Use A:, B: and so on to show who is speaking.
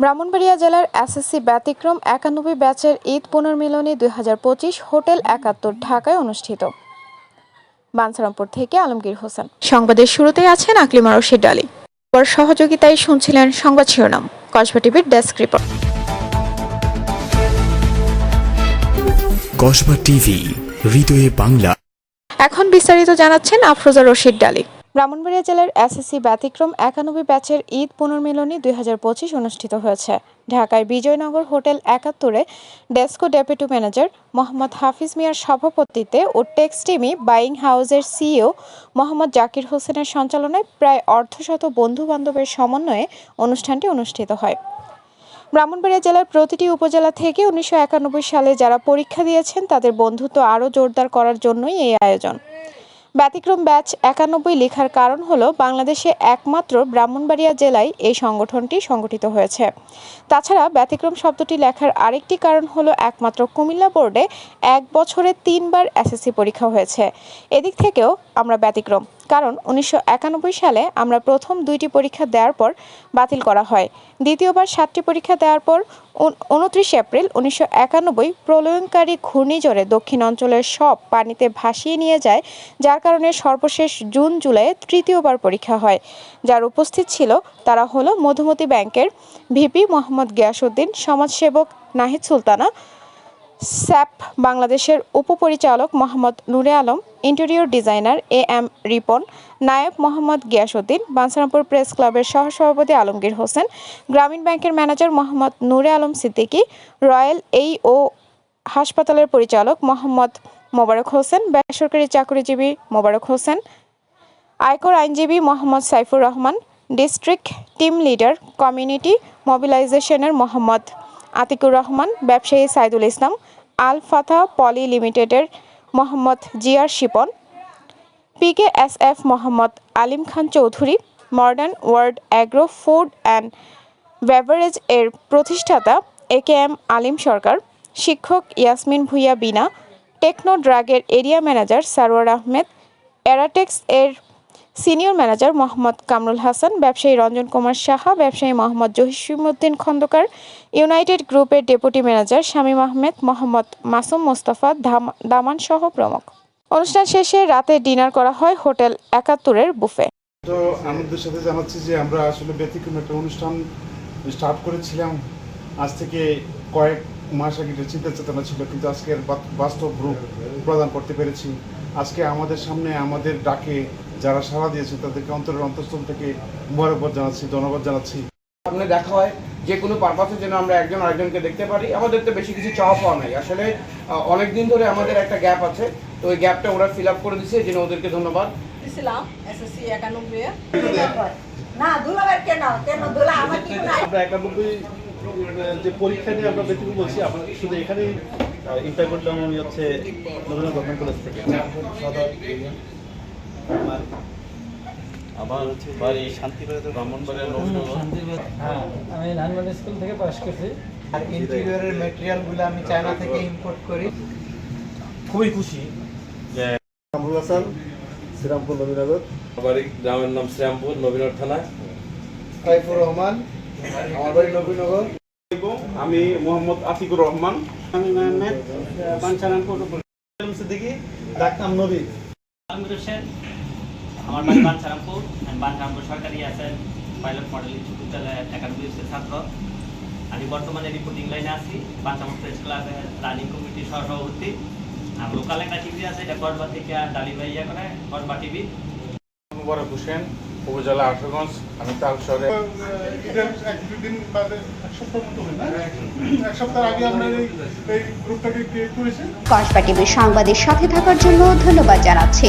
A: ব্রাহ্মণবাড়িয়া জেলার এসএসসি ব্যতিক্রম একানব্বই ব্যাচের ঈদ পুনর্মিলনী দুই হোটেল একাত্তর ঢাকায় অনুষ্ঠিত। বাঞ্ছারামপুর থেকে আলমগীর হোসেন। সংবাদের শুরুতেই আছেন আকলিমা রশিদ আলী। পর সহযোগিতায় শুনছিলেন সংবাদ শিরোনাম কসবা টিভির ডেস্ক রিপোর্ট।
B: কসবা টিভি হৃদয়ে বাংলা।
A: এখন বিস্তারিত জানাচ্ছেন আফরোজা রশিদ ডালি ব্রাহ্মণবাড়িয়া জেলার এসএসসি ব্যতিক্রম একানব্বই ব্যাচের ঈদ পুনর্মিলনী দুই হাজার পঁচিশ অনুষ্ঠিত হয়েছে। ঢাকায় বিজয়নগর হোটেল একাত্তরে DESCO deputy manager Mohammad Hafiz মিয়ার সভাপতিত্বে ও টেক্সটিমি বাইং হাউসের সিইও মোহাম্মদ জাকির হোসেনের সঞ্চালনায় প্রায় অর্ধশত বন্ধু বান্ধবের সমন্বয়ে অনুষ্ঠানটি অনুষ্ঠিত হয়। ব্রাহ্মণবাড়িয়া জেলার প্রতিটি উপজেলা থেকে উনিশশো একানব্বই সালে যারা পরীক্ষা দিয়েছেন, তাদের বন্ধুত্ব আরও জোরদার করার জন্যই এই আয়োজন। ব্যতিক্রম ব্যাচ একানব্বই লেখার কারণ হলো বাংলাদেশে একমাত্র ব্রাহ্মণবাড়িয়া জেলায় এই সংগঠনটি সংগঠিত হয়েছে। তাছাড়া ব্যতিক্রম শব্দটি লেখার আরেকটি কারণ হলো একমাত্র কুমিল্লা বোর্ডে এক বছরে তিনবার এসএসসি পরীক্ষা হয়েছে। এদিক থেকেও আমরা ব্যতিক্রম কারণ উনিশশো একানব্বই সালে আমরা প্রথম দুইটি পরীক্ষা দেওয়ার পর বাতিল করা হয়। দ্বিতীয়বার সাতটি পরীক্ষা দেওয়ার পর উনত্রিশ এপ্রিল উনিশশো একানব্বই প্রলয়ঙ্কারী ঘূর্ণিঝড়ে দক্ষিণ অঞ্চলের সব পানিতে ভাসিয়ে নিয়ে যায়, যার কারণে সর্বশেষ জুন জুলাইয়ে তৃতীয়বার পরীক্ষা হয়। যার উপস্থিত ছিল তারা হলো মধুমতি ব্যাংকের ভিপি মোহাম্মদ গিয়াসউদ্দিন, সমাজসেবক নাহিদ সুলতানা স্যাপ বাংলাদেশের উপপরিচালক Mohammad Nure Alam, interior designer A M Ripon, নায়েব মোহাম্মদ গিয়াসউদ্দিন, বাঞ্ছারামপুর প্রেস ক্লাবের সহসভাপতি আলমগীর হোসেন, গ্রামীণ ব্যাংকের ম্যানেজার মোহাম্মদ নুরে আলম সিদ্দিকী, রয়্যাল এই ও হাসপাতালের পরিচালক মোহাম্মদ মোবারক হোসেন, বেসরকারি চাকরিজীবী মোবারক হোসেন, আয়কর আইনজীবী Mohammad Saifur Rahman, district team leader community মোবিলাইজেশনের Mohammad Atikur Rahman, ব্যবসায়ী সাইদুল ইসলাম আল ফাথা পলি লিমিটেডের Mohammad Ziar Shipon PK S F Mohammad Alim Khan Chowdhury, modern world agro food and beverage এর প্রতিষ্ঠাতা A K M Alim Sarkar, শিক্ষক ইয়াসমিন ভুইয়া বিনা টেকনো ড্রাগের এরিয়া ম্যানেজার সারোয়ার আহমেদ, এরাটেক্স এর senior manager Mohammad Kamrul Hasan, ব্যবসায়ী রঞ্জন কুমার সাহা, ব্যবসায়ী Mohammad জহিসিমুদ্দিন Khandakar, United গ্রুপের ডেপুটি ম্যানেজার শামীম আহমেদ, মোহাম্মদ মাসুম মোস্তফা দামান সহ প্রমুখ। অনুষ্ঠান শেষে রাতে ডিনার করা হয় হোটেল একাত্তরের বুফে।
C: তো আনন্দের সাথে জানাচ্ছি যে আমরা আসলে ব্যতিক্রম একটা অনুষ্ঠান স্টার্ট করেছিলাম। আজ থেকে কয়েক মাস আগে এটা চিন্তা চেতনা ছিল, কিন্তু আজকে বাস্তব রূপ প্রদান করতে পেরেছি। আজকে আমাদের সামনে আমাদের ডাকে যারা সাড়া দিয়েছে তাদেরকে অন্তরের অন্তঃস্থল থেকে মুবারকবাদ জানাচ্ছি ধন্যবাদ জানাচ্ছি।
D: সামনে দেখা হয় যে কোনো পারপাসে যেন আমরা একজন আরেকজনকে দেখতে পারি। আমাদের তো বেশি কিছু চাওয়া পাওয়া নাই। আসলে অনেক দিন ধরে আমাদের একটা গ্যাপ আছে। তো ওই গ্যাপটা ওরা ফিল আপ করে দিচ্ছে এই জন্য ওদেরকে ধন্যবাদ।
E: দিছিলাম এসএসসি একানব্বই
F: না দুলাভাই কেন? কেন? দুলা আমার কি
G: আমরা একানব্বই যে পরীক্ষা নিয়ে আমরা বলছি আমরা শুধু এখানেই ইন্টার করলাম আমি হচ্ছে নবীন গভর্নমেন্ট কলেজ থেকে। আমার আমার বাড়ি শান্তিবাড়িতে ব্রাহ্মণবাড়িয়া নবীনগর
H: হ্যাঁ আমি স্কুল থেকে পাস করছি
I: আর ইন্টেরিয়রের ম্যাটেরিয়ালগুলো আমি চায়না থেকে ইম্পোর্ট করি
G: খুবই খুশি যে কামরুল হাসান শ্রীরামপুর নবীনগর
J: বাড়ি গ্রামের নাম শ্রীরামপুর নবীনগর থানা
I: সাইফুর রহমান আমার বাড়ি নবীনগর
C: আমি মোহাম্মদ আতিকুর রহমান
I: আমি মোহাম্মদ
G: সিদ্দিকি নবী
K: হোসেন আমার বাড়ি বাঞ্ছারামপুর বাঞ্ছারামপুর সরকারি আছেন পাইলট মডেল উচ্চ বিদ্যালয়ের একাডেমি ছাত্র। আমি বর্তমানে রিপোর্টিং লাইনে আছি বাঞ্ছারামপুর প্রেস ক্লাবের রানিং কমিটির সহসভাপতি আর লোকাল একটা টিভি আছে এটা করবা থেকে ডালি ভাইয়া করে করবা টিভি
C: মুবারক হোসেন উপজেলা আঠারগঞ্জ আমি তাল শহরে।
G: এক দুদিন বাদে এক সপ্তাহ মতো হয় না? এক সপ্তাহ আগে আমরা এই এই গ্রুপটাকে ক্রিয়েট করেছি।
L: কসবা টিভির সংবাদের সাথে থাকার জন্য ধন্যবাদ জানাচ্ছি।